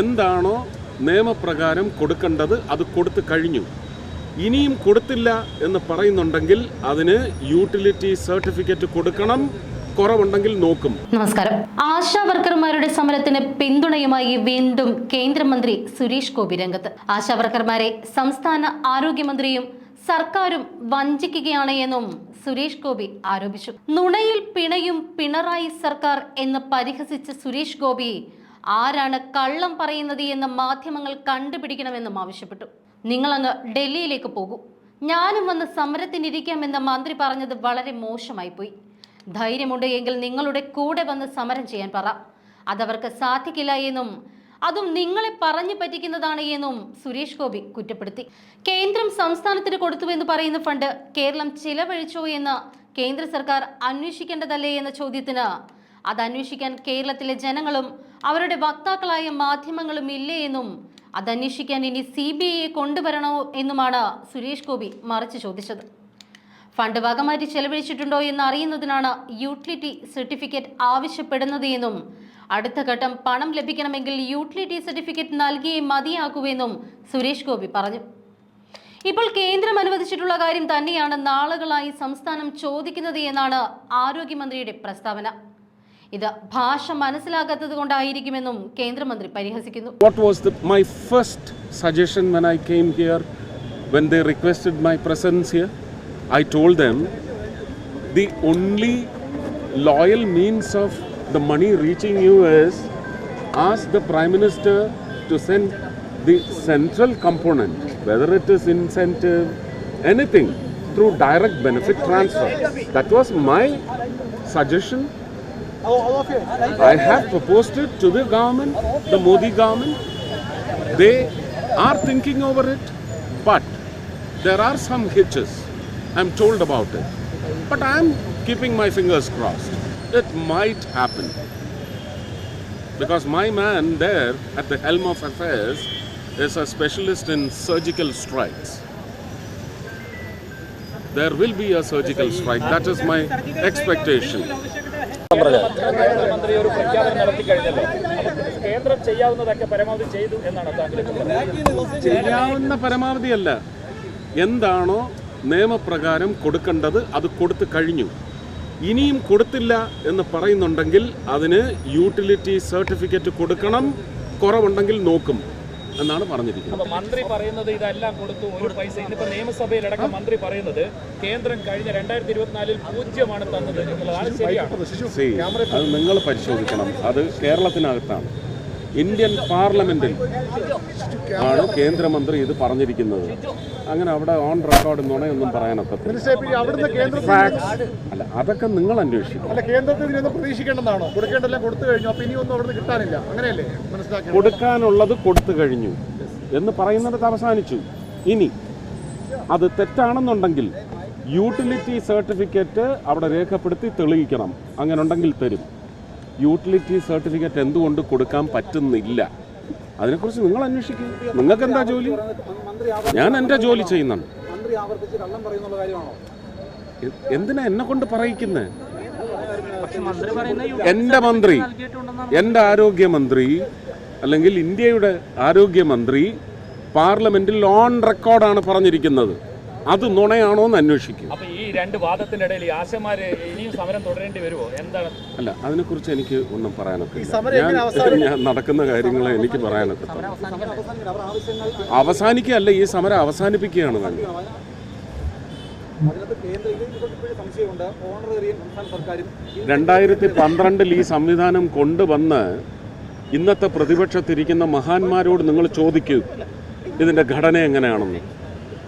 എന്താണോ നിയമപ്രകാരം കൊടുക്കേണ്ടത് അത് കൊടുത്തു കഴിഞ്ഞു. ഇനിയും കൊടുത്തില്ല എന്ന് പറയുന്നുണ്ടെങ്കിൽ അതിന് യൂട്ടിലിറ്റി സർട്ടിഫിക്കറ്റ് കൊടുക്കണം കുറവുണ്ടെങ്കിൽ നോക്കും. നമസ്കാരം. ആശാ വർക്കർമാരുടെ സമരത്തിന് പിന്തുണയുമായി വീണ്ടും കേന്ദ്രമന്ത്രി സുരേഷ് ഗോപി രംഗത്ത്. ആശാ വർക്കർമാരെ സംസ്ഥാന ആരോഗ്യമന്ത്രിയും സർക്കാരും വഞ്ചിക്കുകയാണ് എന്നും സുരേഷ് ഗോപി ആരോപിച്ചു. നുണയിൽ പിണയും പിണറായി സർക്കാർ എന്ന് പരിഹസിച്ച സുരേഷ് ഗോപി ആരാണ് കള്ളം പറയുന്നത് എന്ന് മാധ്യമങ്ങൾ കണ്ടുപിടിക്കണമെന്നും ആവശ്യപ്പെട്ടു. നിങ്ങളങ്ങ് ഡൽഹിയിലേക്ക് പോകൂ. ഞാനും വന്ന് സമരത്തിനിരിക്കാമെന്ന് മന്ത്രി പറഞ്ഞത് വളരെ മോശമായി പോയി ധൈര്യമുണ്ട് എങ്കിൽ നിങ്ങളുടെ കൂടെ വന്ന് സമരം ചെയ്യാൻ പറ. അതവർക്ക് സാധിക്കില്ല എന്നും അതും നിങ്ങളെ പറഞ്ഞു പറ്റിക്കുന്നതാണ് എന്നും സുരേഷ് ഗോപി കുറ്റപ്പെടുത്തി. കേന്ദ്രം സംസ്ഥാനത്തിന് കൊടുത്തു എന്ന് പറയുന്ന ഫണ്ട് കേരളം ചിലവഴിച്ചോ എന്ന് കേന്ദ്ര സർക്കാർ അന്വേഷിക്കേണ്ടതല്ലേ എന്ന ചോദ്യത്തിന് അത് അന്വേഷിക്കാൻ കേരളത്തിലെ ജനങ്ങളും അവരുടെ വക്താക്കളായ മാധ്യമങ്ങളും ഇല്ലേ എന്നും അത് അന്വേഷിക്കാൻ ഇനി സി ബി ഐയെ കൊണ്ടുവരണോ എന്നുമാണ് സുരേഷ് ഗോപി മറിച്ച് ചോദിച്ചത്. ഫണ്ട് വകമാറ്റി ചെലവഴിച്ചിട്ടുണ്ടോ എന്ന് അറിയുന്നതിനാണ് യൂട്ടിലിറ്റി സർട്ടിഫിക്കറ്റ് ആവശ്യപ്പെടുന്നത് എന്നും അടുത്ത ഘട്ടം പണം ലഭിക്കണമെങ്കിൽ യൂട്ടിലിറ്റി സർട്ടിഫിക്കറ്റ് നൽകിയേ മതിയാകൂവെന്നും സുരേഷ് ഗോപി പറഞ്ഞു. ഇപ്പോൾ കേന്ദ്രം അനുവദിച്ചിട്ടുള്ള കാര്യം തന്നെയാണ് നാളുകളായി സംസ്ഥാനം ചോദിക്കുന്നത് എന്നാണ് ആരോഗ്യമന്ത്രിയുടെ പ്രസ്താവന. ഇത് ഭാഷ മനസ്സിലാകാത്തത് കൊണ്ടായിരിക്കുമെന്നും കേന്ദ്രമന്ത്രി പരിഹസിക്കുന്നു What was the, my first suggestion when I came here, when they requested my presence here? I told them the only loyal means of the money reaching you is ask the Prime Minister to send the central component, whether it is incentive, anything, through direct benefit transfer. That was my suggestion I have proposed it to the government, the Modi government. They are thinking over it, but there are some hitches. I'm told about it. But I'm keeping my fingers crossed. It might happen. Because my man there at the helm of affairs is a specialist in surgical strikes. There will be a surgical strike. That is my expectation. മന്ത്രി ഒരു പ്രഖ്യാപനം നടത്തി കഴിഞ്ഞല്ലോ. കേന്ദ്രം ചെയ്യാവുന്നതൊക്കെ പരമാവധി ചെയ്തു എന്നാണ് താങ്കൾ ചെയ്യാവുന്ന പരമാവധിയല്ല. എന്താണോ നിയമപ്രകാരം കൊടുക്കേണ്ടത് അത് കൊടുത്തു കഴിഞ്ഞു. ഇനിയും കൊടുത്തില്ല എന്ന് പറയുന്നുണ്ടെങ്കിൽ അതിന് യൂട്ടിലിറ്റി സർട്ടിഫിക്കറ്റ് കൊടുക്കണം കുറവുണ്ടെങ്കിൽ നോക്കും. എന്നാണ് പറഞ്ഞിരിക്കുന്നത് മന്ത്രി പറയുന്നത് ഇതെല്ലാം കൊടുത്തു ഒരു പൈസ ഇന്നിപ്പോ നിയമസഭയിലടക്കം മന്ത്രി പറയുന്നത് കേന്ദ്രം കഴിഞ്ഞ രണ്ടായിരത്തി ഇരുപത്തിനാലിൽ പൂജ്യമാണ് തന്നത് എന്നുള്ളതാണ് ശരിയാണ് അത് നിങ്ങൾ പരിശോധിക്കണം അത് കേരളത്തിനകത്താണ് ഇന്ത്യൻ പാർലമെന്റിൽ ആണ് കേന്ദ്രമന്ത്രി ഇത് പറഞ്ഞിരിക്കുന്നത്. അങ്ങനെ അവിടെ ഓൺ റെക്കോർഡ് നുണയൊന്നും കേന്ദ്ര ഫാക്ട്സ് അല്ല അതൊക്കെ നിങ്ങൾ അന്വേഷിക്കും അല്ല കേന്ദ്രത്തിൽ പ്രതീക്ഷിക്കേണ്ടതാണോ? കൊടുത്തു കഴിഞ്ഞു ഇനി ഒന്നും അവിടെ കിട്ടാനില്ല. അങ്ങനെയല്ലേ മനസ്സിലാക്കി കൊടുക്കാനുള്ളത് കൊടുത്തു കഴിഞ്ഞു എന്ന് പറയുന്നിടത്ത് അവസാനിച്ചു. ഇനി അത് തെറ്റാണെന്നുണ്ടെങ്കിൽ യൂട്ടിലിറ്റി സർട്ടിഫിക്കറ്റ് അവിടെ രേഖപ്പെടുത്തി തെളിയിക്കണം. അങ്ങനെ ഉണ്ടെങ്കിൽ തരും. യൂട്ടിലിറ്റി സർട്ടിഫിക്കറ്റ് എന്തുകൊണ്ട് കൊടുക്കാൻ പറ്റുന്നില്ല? അതിനെക്കുറിച്ച് നിങ്ങൾ അന്വേഷിക്കും. നിങ്ങൾക്ക് എന്താ ജോലി? ഞാൻ എന്റെ ജോലി ചെയ്യുന്നുണ്ട് എന്തിനാ എന്നെ കൊണ്ട് പറയിക്കുന്നത് എന്റെ മന്ത്രി എന്റെ ആരോഗ്യമന്ത്രി അല്ലെങ്കിൽ ഇന്ത്യയുടെ ആരോഗ്യമന്ത്രി പാർലമെന്റിൽ ഓൺ റെക്കോർഡാണ് പറഞ്ഞിരിക്കുന്നത്. അത് നുണയാണോ എന്ന് അന്വേഷിക്കും. ഈ രണ്ട് വാദത്തിന്റെ ഇടയിൽ ആശമാര് ഇനിയും സമരം തുടരേണ്ടി വരുമോ എന്താണ്? അല്ല അതിനെക്കുറിച്ച് എനിക്ക് ഒന്നും പറയാനൊക്കെ സമരം എങ്ങനെ ഞാൻ ഞാൻ നടക്കുന്ന കാര്യങ്ങൾ എനിക്ക് പറയാനൊക്കെ അവസാനിക്കുകയല്ല ഈ സമരം അവസാനിപ്പിക്കുകയാണ് തന്നെ. രണ്ടായിരത്തി പന്ത്രണ്ടിൽ ഈ സംവിധാനം കൊണ്ടുവന്ന് ഇന്നത്തെ പ്രതിപക്ഷത്തിരിക്കുന്ന മഹാന്മാരോട് നിങ്ങൾ ചോദിക്കൂ. ഇതിന്റെ ഘടന എങ്ങനെയാണെന്ന്.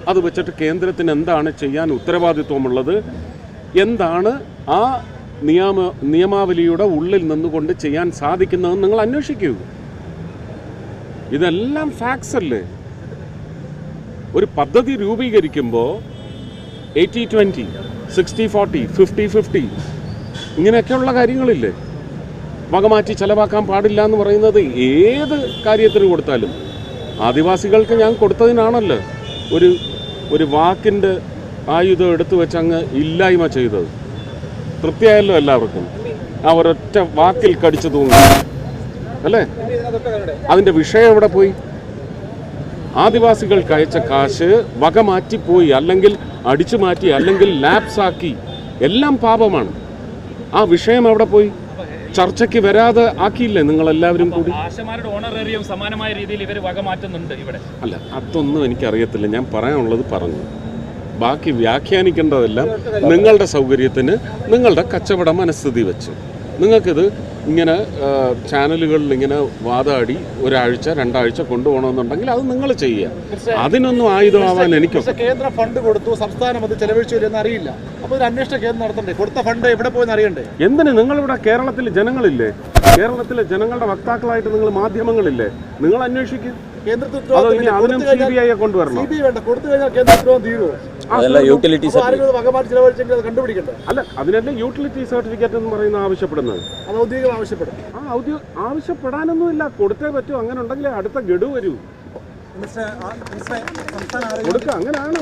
അത് വെച്ചിട്ട് കേന്ദ്രത്തിന് എന്താണ് ചെയ്യാൻ ഉത്തരവാദിത്വമുള്ളത്? എന്താണ് ആ നിയമ നിയമാവലിയുടെ ഉള്ളിൽ നിന്നുകൊണ്ട് ചെയ്യാൻ സാധിക്കുന്നതെന്ന് നിങ്ങൾ അന്വേഷിക്കൂ. ഇതെല്ലാം ഫാക്സ് അല്ലേ? ഒരു പദ്ധതി രൂപീകരിക്കുമ്പോൾ eighty twenty sixty forty fifty fifty ഇങ്ങനെയൊക്കെയുള്ള കാര്യങ്ങളില്ലേ? വകമാറ്റി ചെലവാക്കാൻ പാടില്ല എന്ന് പറയുന്നത് ഏത് കാര്യത്തിന് കൊടുത്താലും. ആദിവാസികൾക്ക് ഞാൻ കൊടുത്തതിനാണല്ലോ ഒരു ഒരു വാക്കിന്റെ ആയുധം എടുത്തു വെച്ച് അങ്ങ് ഇല്ലായ്മ ചെയ്തത്. തൃപ്തിയായല്ലോ എല്ലാവർക്കും. ആ ഒരൊറ്റ വാക്കിൽ കടിച്ചു തൂങ്ങി. അല്ലേ? അതിന്റെ വിഷയം എവിടെ പോയി? ആദിവാസികൾക്ക് അയച്ച കാശ് വക മാറ്റിപ്പോയി അല്ലെങ്കിൽ അടിച്ചു മാറ്റി അല്ലെങ്കിൽ ലാപ്സാക്കി എല്ലാം പാപമാണ്. ആ വിഷയം എവിടെ പോയി? ചർച്ചയ്ക്ക് വരാതെ ആക്കിയില്ലേ നിങ്ങളെല്ലാവരും കൂടി? ആശമാരുടെ ഓണറേറിയം സമാനമായ രീതിയിൽ ഇവർ വകമാറ്റുന്നുണ്ട് ഇവിടെ. അല്ല അതൊന്നും എനിക്കറിയത്തില്ല. ഞാൻ പറയാനുള്ളത് പറഞ്ഞു. ബാക്കി വ്യാഖ്യാനിക്കേണ്ടതെല്ലാം നിങ്ങളുടെ സൗകര്യത്തിന് നിങ്ങളുടെ കച്ചവട മനസ്ഥിതി വെച്ച്. നിങ്ങൾക്കിത് ഇങ്ങനെ ചാനലുകളിൽ ഇങ്ങനെ വാദാടി ഒരാഴ്ച രണ്ടാഴ്ച കൊണ്ടുപോകണമെന്നുണ്ടെങ്കിൽ അത് നിങ്ങൾ ചെയ്യുക. അതിനൊന്നും ആയുധമാവാൻ എനിക്ക് കേന്ദ്ര ഫണ്ട് കൊടുത്തു സംസ്ഥാനം അത് ചെലവഴിച്ചു എന്ന് അറിയില്ല. അപ്പോൾ ഒരു അന്വേഷണ കേന്ദ്രം നടത്തണ്ടേ? കൊടുത്ത ഫണ്ട് എവിടെ പോയെന്ന് അറിയണ്ടേ? എന്തിന്? നിങ്ങളിവിടെ കേരളത്തിലെ ജനങ്ങളില്ലേ? കേരളത്തിലെ ജനങ്ങളുടെ വക്താക്കളായിട്ട് നിങ്ങൾ മാധ്യമങ്ങളില്ലേ? നിങ്ങൾ അന്വേഷിക്കും. കേന്ദ്രത്തിൽ അതോ ഇനി അതിനും സി ബി ഐയെ കൊണ്ടുവരണം. സി ബി വേണ്ട. കൊടുത്തു കഴിഞ്ഞാൽ കേന്ദ്രത്തിൽ തീരുമോ? അതല്ല യൂട്ടിലിറ്റി അല്ല അതിനല്ലേ യൂട്ടിലിറ്റി സർട്ടിഫിക്കറ്റ് എന്ന് പറയുന്ന ആവശ്യപ്പെടുന്നത്? അത് ഔദ്യോഗികം ആവശ്യപ്പെടും. ആ ആവശ്യപ്പെടാനൊന്നുമില്ല. കൊടുത്തേ പറ്റൂ. അങ്ങനെ ഉണ്ടെങ്കിൽ അടുത്ത ഗഡു വരൂ. കൊടുക്ക അങ്ങനെയാണ്